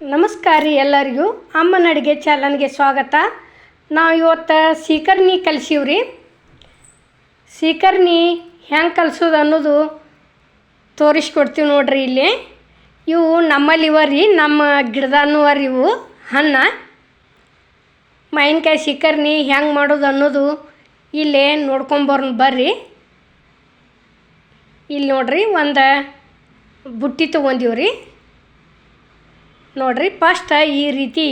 ನಮಸ್ಕಾರ ರೀ ಎಲ್ಲರಿಗೂ. ಅಮ್ಮನ ಅಡುಗೆ ಚಾನಲ್ಗೆ ಸ್ವಾಗತ. ನಾವು ಇವತ್ತು ಸೀಕರ್ಣಿ ಕಲ್ಸೀವ್ರಿ ಸೀಕರ್ಣಿ ಹೆಂಗೆ ಕಲಿಸೋದು ಅನ್ನೋದು ತೋರಿಸ್ಕೊಡ್ತೀವಿ ನೋಡ್ರಿ ಇಲ್ಲಿ. ಇವು ನಮ್ಮಲ್ಲಿ ಇವ ರೀ, ನಮ್ಮ ಗಿಡದಾನು ರೀ ಇವು. ಅನ್ನ ಮಾವಿನಕಾಯಿ ಸೀಕರ್ಣಿ ಹೆಂಗೆ ಮಾಡೋದು ಅನ್ನೋದು ಇಲ್ಲೇ ನೋಡ್ಕೊಂಬರ್ ಬರ್ರಿ. ಇಲ್ಲಿ ನೋಡ್ರಿ ಒಂದು ಬುಟ್ಟಿ ತೊಗೊಂದೀವ್ರಿ ನೋಡ್ರಿ ಫಸ್ಟ್ ಈ ರೀತಿ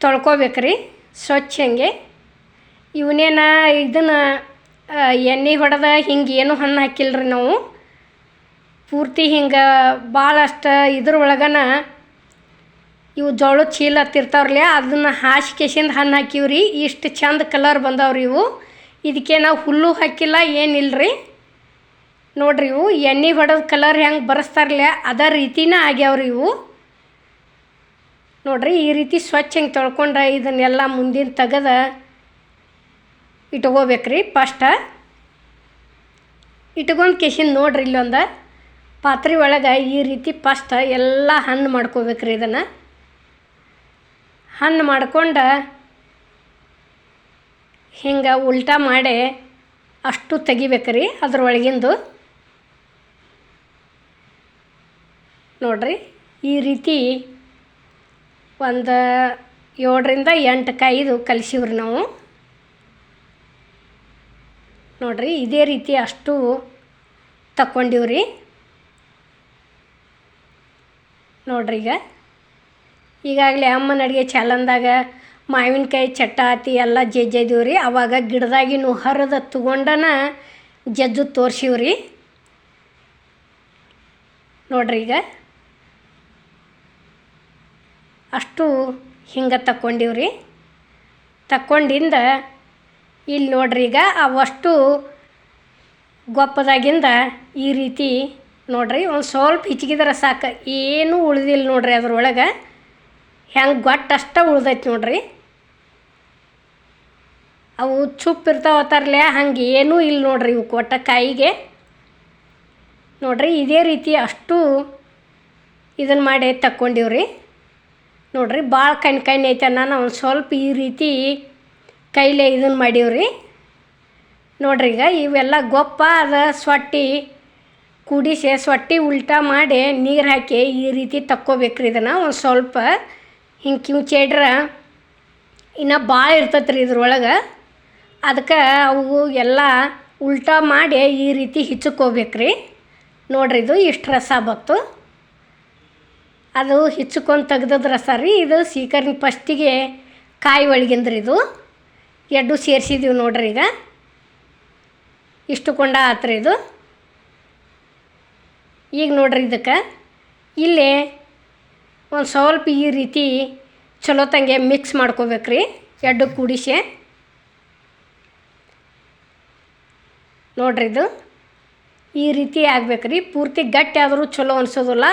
ತೊಳ್ಕೊಬೇಕ್ರಿ, ಸ್ವಚ್ಛ ಹಂಗೆ. ಇವನೇನ ಇದನ್ನು ಎಣ್ಣೆ ಹೊಡೆದ ಹಿಂಗೆ ಏನು ಹಣ್ಣು ರೀ ನಾವು. ಪೂರ್ತಿ ಹಿಂಗೆ ಭಾಳಷ್ಟು ಇದ್ರ ಒಳಗನ ಇವು ಜೋಳದ ಚೀಲ ಹತ್ತಿರ್ತಾವ್ರಲ್ಲ ಅದನ್ನು ಹಾಸಿ ಕೆಸಿಂದ ಹಣ್ಣು ಹಾಕಿವ್ರಿ. ಇಷ್ಟು ಚಂದ ಕಲರ್ ಬಂದವ್ರಿ ಇವು. ಇದಕ್ಕೆ ನಾವು ಹುಲ್ಲು ಹಾಕಿಲ್ಲ, ಏನಿಲ್ರಿ. ನೋಡ್ರಿ ಇವು, ಎಣ್ಣೆ ಹೊಡೆದ ಕಲರ್ ಹೆಂಗೆ ಬರೆಸ್ತಾರಲ್ಲ ಅದೇ ರೀತಿನೇ ಆಗ್ಯಾವ್ರಿ ಇವು. ನೋಡ್ರಿ ಈ ರೀತಿ ಸ್ವಚ್ಛ ಹಿಂಗೆ ತೊಳ್ಕೊಂಡ್ರೆ ಇದನ್ನೆಲ್ಲ ಮುಂದಿನ ತೆಗೆದ ಇಟ್ಕೋಬೇಕ್ರಿ ಫಸ್ಟ. ಇಟ್ಕೊಂಡು ಕೆಸಿನ್ ನೋಡ್ರಿ ಇಲ್ಲೊಂದು. ಪಾತ್ರೆ ಒಳಗೆ ಈ ರೀತಿ ಫಸ್ಟ್ ಎಲ್ಲ ಹಣ್ಣು ಮಾಡ್ಕೋಬೇಕ್ರಿ ಇದನ್ನು. ಹಣ್ಣು ಮಾಡ್ಕೊಂಡು ಹಿಂಗೆ ಉಲ್ಟಾ ಮಾಡಿ ಅಷ್ಟು ತೆಗಿಬೇಕ್ರಿ ಅದ್ರೊಳಗಿಂದು. ನೋಡ್ರಿ ಈ ರೀತಿ ಒಂದು ಏಳರಿಂದ ಎಂಟು ಕಾಯಿದು ಕಲಿಸಿವ್ರಿ ನಾವು. ನೋಡ್ರಿ, ಇದೇ ರೀತಿ ಅಷ್ಟು ತಕ್ಕೊಂಡಿವ್ರಿ. ನೋಡ್ರಿ ಈಗ. ಈಗಾಗಲೇ ಅಮ್ಮನ ಅಡುಗೆ ಚಾಲನ್ದಾಗ ಮಾವಿನಕಾಯಿ, ಚಟ್ಟಾತಿ ಎಲ್ಲ ಜಜ್ಜಿದೀವಿ ರೀ ಅವಾಗ ಗಿಡದಾಗಿನೂ ಹರಿದ ತಗೊಂಡನ ಜಜ್ಜು ತೋರಿಸಿವ್ರಿ. ನೋಡ್ರಿ ಈಗ. ಅಷ್ಟು ಹಿಂಗೆ ತಕ್ಕೊಂಡಿವ್ರಿ. ತಕ್ಕೊಂಡಿಂದ ಇಲ್ಲಿ ನೋಡ್ರಿ ಈಗ ಅವಷ್ಟು ಗೊಪ್ಪದಾಗಿಂದ ಈ ರೀತಿ ನೋಡ್ರಿ ಒಂದು ಸ್ವಲ್ಪ ಹಿಚ್ಕಿದ್ರೆ ಸಾಕು. ಏನೂ ಉಳಿದಿಲ್ಲ ನೋಡ್ರಿ ಅದ್ರೊಳಗೆ. ಹೆಂಗೆ ಗೊಟ್ಟಷ್ಟ ಉಳ್ದೈತಿ ನೋಡ್ರಿ. ಅವು ಚುಪ್ ಇರ್ತಾವತ್ತಾರಲ್ಲ ಹಂಗೆ ಏನೂ ಇಲ್ಲ ನೋಡ್ರಿ ಇವು ಕೊಟ್ಟ ಕಾಯಿಗೆ. ನೋಡ್ರಿ ಇದೇ ರೀತಿ ಅಷ್ಟು ಇದನ್ನು ಮಾಡಿ ತಕ್ಕೊಂಡಿವ್ರಿ. ನೋಡ್ರಿ ಭಾಳ ಕಣ್ಣು ಕಣ್ಣು ಐತೆ ನಾನು ಒಂದು ಸ್ವಲ್ಪ ಈ ರೀತಿ ಕೈಲೇ ಇದನ್ನು ಮಾಡೀವ್ರಿ. ನೋಡ್ರಿ ಈಗ ಇವೆಲ್ಲ ಗೊಪ್ಪ ಅದು ಸೊಟ್ಟಿ ಕುಡಿಸಿ ಸೊಟ್ಟಿ ಉಲ್ಟಾ ಮಾಡಿ ನೀರು ಹಾಕಿ ಈ ರೀತಿ ತಕ್ಕೋಬೇಕ್ರಿ ಇದನ್ನು. ಒಂದು ಸ್ವಲ್ಪ ಹಿಂಗೆ ಕಿವುಚೇಡ್ರ ಇನ್ನು ಭಾಳ ಇರ್ತೈತೆ ರೀ ಇದ್ರೊಳಗೆ. ಅದಕ್ಕೆ ಅವು ಎಲ್ಲ ಉಲ್ಟಾ ಮಾಡಿ ಈ ರೀತಿ ಹಿಚ್ಕೋಬೇಕ್ರಿ. ನೋಡ್ರಿ ಇದು ಇಷ್ಟು ರಸ ಬತ್ತು ಅದು ಹಿಚ್ಕೊಂಡು ತೆಗ್ದದ ರಸ ರೀ ಇದು ಸೀಕರ್ನ ಫಸ್ಟಿಗೆ ಕಾಯಿ ಒಳಗಿಂದ್ರಿ ಇದು. ಎರಡು ಸೇರಿಸಿದೀವಿ ನೋಡ್ರಿ ಈಗ. ಇಷ್ಟು ಕೊಂಡ ಆತ್ರಿ ಇದು. ಈಗ ನೋಡ್ರಿ ಇದಕ್ಕೆ. ಇಲ್ಲಿ ಒಂದು ಸ್ವಲ್ಪ ಈ ರೀತಿ ಚಲೋ ತಂಗೆ ಮಿಕ್ಸ್ ಮಾಡ್ಕೋಬೇಕ್ರಿ, ಎಡ್ಡು ಕೂಡಿಸಿ. ನೋಡ್ರಿ ಇದು. ಈ ರೀತಿ ಆಗ್ಬೇಕ್ರಿ. ಪೂರ್ತಿ ಗಟ್ಟಿ ಆದರೂ ಚಲೋ ಅನ್ಸೋದಿಲ್ಲ.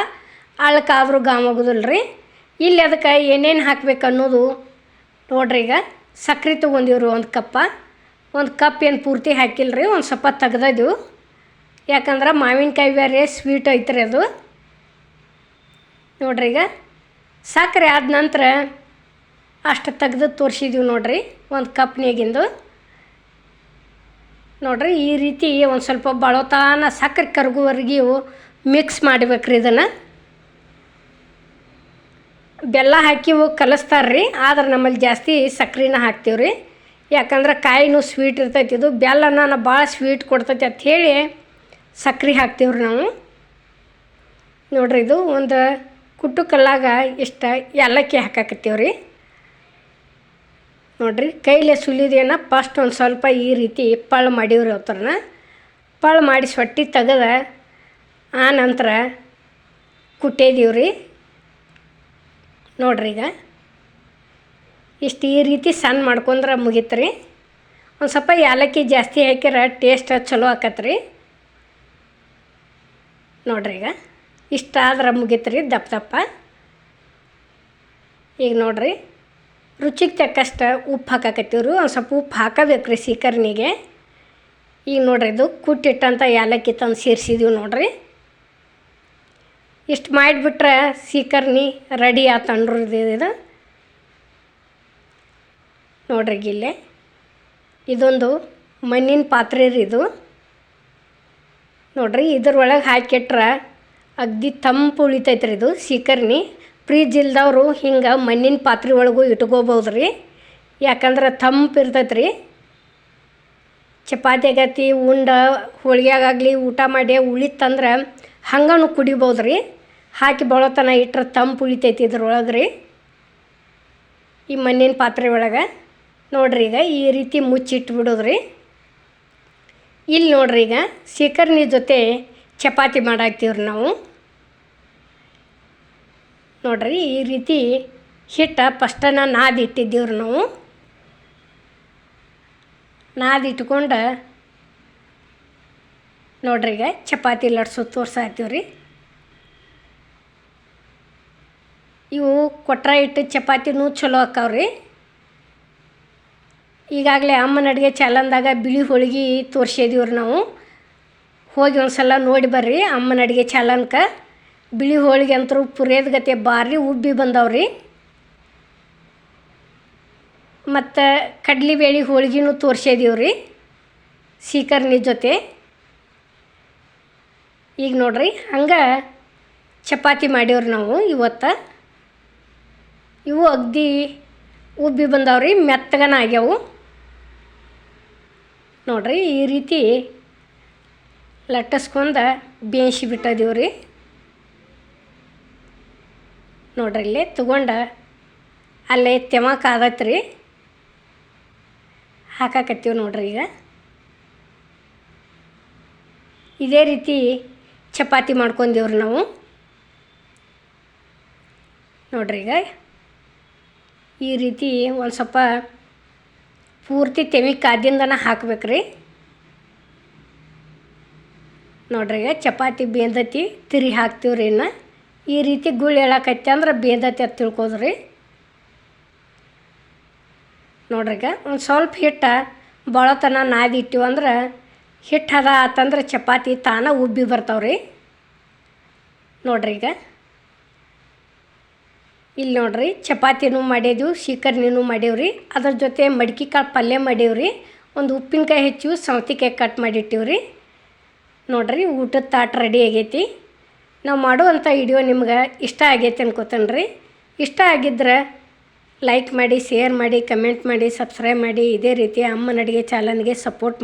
ಅಳ್ಕಾದ್ರೂ ಗಾಮಾಗೋದಿಲ್ಲ ರೀ ಇಲ್ಲಿ ಅದಕ್ಕೆ ಏನೇನು ಹಾಕ್ಬೇಕು ಅನ್ನೋದು ನೋಡ್ರಿ ಈಗ. ಸಕ್ರೆ ತೊಗೊಂಡಿವ್ರಿ ಒಂದು ಕಪ್ಪ. ಒಂದು ಕಪ್ ಏನು ಪೂರ್ತಿ ಹಾಕಿಲ್ಲ ರೀ ಒಂದು ಸ್ವಲ್ಪ ತೆಗ್ದಿದ್ವು ಯಾಕಂದ್ರೆ ಮಾವಿನಕಾಯಿ ಬೇರೆ ಸ್ವೀಟ್ ಐತ್ರಿ ಅದು. ನೋಡ್ರಿ ಈಗ. ಸಕ್ಕರೆ ಆದ ನಂತರ ಅಷ್ಟು ತೆಗ್ದು ತೋರಿಸಿದೀವಿ ನೋಡ್ರಿ, ಒಂದು ಕಪ್ನಾಗಿಂದು ನೋಡ್ರಿ, ಈ ರೀತಿ ಒಂದು ಸ್ವಲ್ಪ ಬಳೋತಾನ ಸಕ್ಕರೆ ಕರಗುವರೆಗೂ ಮಿಕ್ಸ್ ಮಾಡ್ಬೇಕ್ರಿ ಇದನ್ನು. ಬೆಲ್ಲ ಹಾಕಿ ಕಲಿಸ್ತಾರ್ರಿ, ಆದ್ರೆ ನಮ್ಮಲ್ಲಿ ಜಾಸ್ತಿ ಸಕ್ರೆನ ಹಾಕ್ತೀವಿ ರೀ ಯಾಕಂದ್ರೆ ಕಾಯಿನೂ ಸ್ವೀಟ್ ಇರ್ತೈತಿ, ಇದು ಬೆಲ್ಲನ ಭಾಳ ಸ್ವೀಟ್ ಕೊಡ್ತೈತಿ ಅಂತ ಹೇಳಿ ಸಕ್ರೆ ಹಾಕ್ತೀವಿ ರೀ ನಾವು. ನೋಡ್ರಿ ಇದು ಒಂದು ಕುಟ್ಟು ಕಲ್ಲಾಗ ಇಷ್ಟ ಏಲಕ್ಕಿ ಹಾಕಾಕತ್ತೀವಿ ರೀ ನೋಡ್ರಿ ಕೈಲೇ ಸುಲಿದೇನ ಫಸ್ಟ್ ಒಂದು ಸ್ವಲ್ಪ ಈ ರೀತಿ ಪಳ್ಳು ರೀ ಅವ್ರನ್ನ ಪಳ್ಳು ಮಾಡಿ ಸೊಟ್ಟಿ ತೆಗೆದ ಆ ನಂತರ ಕುಟ್ಟಿದೀವಿ ರೀ ನೋಡ್ರಿ ಈಗ. ಇಷ್ಟು ಈ ರೀತಿ ಸಣ್ಣ ಮಾಡ್ಕೊಂಡ್ರೆ ಮುಗೀತು ರೀ ಒಂದು ಸ್ವಲ್ಪ ಏಲಕ್ಕಿ ಜಾಸ್ತಿ ಹಾಕಿರ ಟೇಸ್ಟ್ ಚಲೋ ಆಕತ್ರಿ. ನೋಡ್ರಿ ಈಗ. ಇಷ್ಟಾದ್ರೆ ರೀ ದಪ್ಪ ದಪ್ಪ. ಈಗ ನೋಡ್ರಿ. ರುಚಿಗೆ ತಕ್ಕಷ್ಟು ಉಪ್ಪು ಹಾಕಾಕತ್ತೀವಿ ರೀ ಒಂದು ಸ್ವಲ್ಪ ಉಪ್ಪು ಹಾಕಬೇಕು ರೀ ಸೀಕರ್ನಿಗೆ ಈಗ ನೋಡ್ರಿ ಇದು ಕುಟ್ಟಿಟ್ಟಂಥ ಏಲಕ್ಕಿ ತಂದು ಸೇರಿಸಿದೀವಿ ನೋಡ್ರಿ. ಇಷ್ಟು ಮಾಡಿಬಿಟ್ರೆ ಸೀಕರ್ಣಿ ರೆಡಿ ಆ ಇದು ಇದು. ನೋಡ್ರಿ ಇಲ್ಲೇ ಇದೊಂದು ಮಣ್ಣಿನ ಪಾತ್ರೆ ರೀ ಇದು. ನೋಡ್ರಿ ಇದ್ರೊಳಗೆ ಹಾಕಿಟ್ರೆ ಅಗ್ದಿ ತಂಪು ಉಳಿತೈತೆ ರೀ ಇದು ಸೀಕರ್ಣಿ ಫ್ರಿಜ್ ಇಲ್ದವರು ಹಿಂಗೆ ಮಣ್ಣಿನ ಪಾತ್ರೆ ಒಳಗೂ ಇಟ್ಕೋಬೋದು ರೀ. ಯಾಕಂದ್ರೆ ತಂಪು ಇರ್ತೈತೆ ರೀ. ಚಪಾತಿ ಗತಿ ಉಂಡ ಹೋಳಿಗೆಗಾಗಲಿ ಊಟ ಮಾಡಿ ಉಳಿತಂದ್ರೆ ಹಂಗನು ಕುಡಿಬೋದು ರೀ. ಹಾಕಿ ಬಳೋತನ ಇಟ್ರೆ ತಂಪು ಉಳಿತೈತಿ ಇದ್ರೊಳಗೆ ರೀ ಈ ಮಣ್ಣಿನ ಪಾತ್ರೆ ಒಳಗೆ ನೋಡ್ರಿ ಈಗ ಈ ರೀತಿ ಮುಚ್ಚಿಟ್ಟು ರೀ ಇಲ್ಲಿ ನೋಡ್ರಿ ಈಗ ಸೀಕರ್ಣಿ ಜೊತೆ ಚಪಾತಿ ಮಾಡಾಕ್ತೀವ್ರಿ ನಾವು. ನೋಡ್ರಿ ಈ ರೀತಿ ಹಿಟ್ಟು ಫಸ್ಟನ ನಾದಿ ಇಟ್ಟಿದ್ದೀವ್ರಿ ನಾವು. ನಾದಿ ಇಟ್ಕೊಂಡು ನೋಡ್ರಿ ಈಗ ಚಪಾತಿ ಲಟ್ಸು ತೋರ್ಸಾತ್ತೀವ್ರಿ ಇವು ಕೊಟ್ರ ಇಟ್ಟು ಚಪಾತಿನೂ ಚಲೋ ಆಕ್ಕಾವ್ರಿ. ಈಗಾಗಲೇ ಅಮ್ಮನ ಅಡುಗೆ ಚಾಲನ್ದಾಗ ಬಿಳಿ ಹೋಳ್ಗೆ ತೋರಿಸಿದೀವ್ರಿ ನಾವು. ಹೋಗಿ ಒಂದು ಸಲ ನೋಡಿ ಬರ್ರಿ ಅಮ್ಮನ ಅಡುಗೆ ಚಾಲನ್ಕ. ಬಿಳಿ ಹೋಳಿಗೆ ಅಂತೂ ಪುರೇದ ಗತೆ ಭಾರಿ ಉಬ್ಬಿ ಬಂದವ್ರಿ. ಮತ್ತು ಕಡ್ಲಿಬೇಳೆ ಹೋಳ್ಗಿನೂ ತೋರ್ಸಿದೀವ್ರಿ ಸೀಕರ್ಣಿ ಜೊತೆ. ಈಗ ನೋಡ್ರಿ ಹಂಗೆ ಚಪಾತಿ ಮಾಡೀವ್ರಿ ನಾವು ಇವತ್ತು. ಇವು ಅಗ್ದಿ ಉಬ್ಬಿ ಬಂದವ್ರಿ, ಮೆತ್ತಗನ ಆಗ್ಯಾವು. ನೋಡ್ರಿ ಈ ರೀತಿ ಲಟ್ಟಿಸ್ಕೊಂಡು ಬೇಯಿಸಿ ಬಿಟ್ಟಿದೀವಿ ರೀ ನೋಡ್ರಿ ಇಲ್ಲಿ ತಗೊಂಡು, ಅಲ್ಲೇ ತೆಮಕ್ ರೀ ಹಾಕಾಕತ್ತೀವಿ ನೋಡ್ರಿ ಈಗ. ಇದೇ ರೀತಿ ಚಪಾತಿ ಮಾಡ್ಕೊಂಡೀವ್ರಿ ನಾವು. ನೋಡ್ರಿ ಈಗ. ಈ ರೀತಿ ಒಂದು ಸ್ವಲ್ಪ ಪೂರ್ತಿ ತೆವಿ ಕಾದಿಂದನ ಹಾಕ್ಬೇಕ್ರಿ. ನೋಡ್ರಿ, ಈಗ ಚಪಾತಿ ಬೇಂದತಿ ತಿರಿ ಹಾಕ್ತೀವಿ ರೀ ಇನ್ನು. ಈ ರೀತಿ ಗುಳ್ ಹೇಳಕತ್ತೆ ಅಂದ್ರೆ ಬೇಂದತಿ ಅದು ತಿಳ್ಕೋದ್ರಿ. ನೋಡ್ರಿ ಒಂದು ಸ್ವಲ್ಪ ಹಿಟ್ಟು ಬಳತನ ನಾದಿಟ್ಟಿವಿ ಅಂದ್ರೆ ಹಿಟ್ಟು ಅದ ಆತಂದ್ರೆ ಚಪಾತಿ ತಾನ ಉಬ್ಬಿ ಬರ್ತಾವ್ರಿ. ನೋಡ್ರಿ, ಈಗ ಇಲ್ಲಿ ನೋಡ್ರಿ, ಚಪಾತಿನೂ ಮಾಡಿದ್ವಿ ಶೀಕರ್ಣಿನೂ ಮಾಡೀವ್ರಿ ಅದ್ರ ಜೊತೆ ಮಡ್ಕಿ ಕಾಳು ಪಲ್ಯ ಮಾಡೀವ್ರಿ ಒಂದು ಉಪ್ಪಿನಕಾಯಿ ಹೆಚ್ಚು ಸೌತಿಕಾಯಿ ಕಟ್ ಮಾಡಿಟ್ಟಿವ್ರಿ. ನೋಡ್ರಿ, ಊಟದ ತಾಟ್ ರೆಡಿ ಆಗೈತಿ. ನಾವು ಮಾಡುವಂಥ ವಿಡಿಯೋ ನಿಮ್ಗೆ ಇಷ್ಟ ಆಗೈತೆ ಅನ್ಕೋತೇನೆ ಇಷ್ಟ ಆಗಿದ್ರೆ ಲೈಕ್ ಮಾಡಿ ಶೇರ್ ಮಾಡಿ ಕಮೆಂಟ್ ಮಾಡಿ ಸಬ್ಸ್ಕ್ರೈಬ್ ಮಾಡಿ. ಇದೇ ರೀತಿ ಅಮ್ಮನ ಅಡುಗೆ ಚಾನಲ್ಗೆ ಸಪೋರ್ಟ್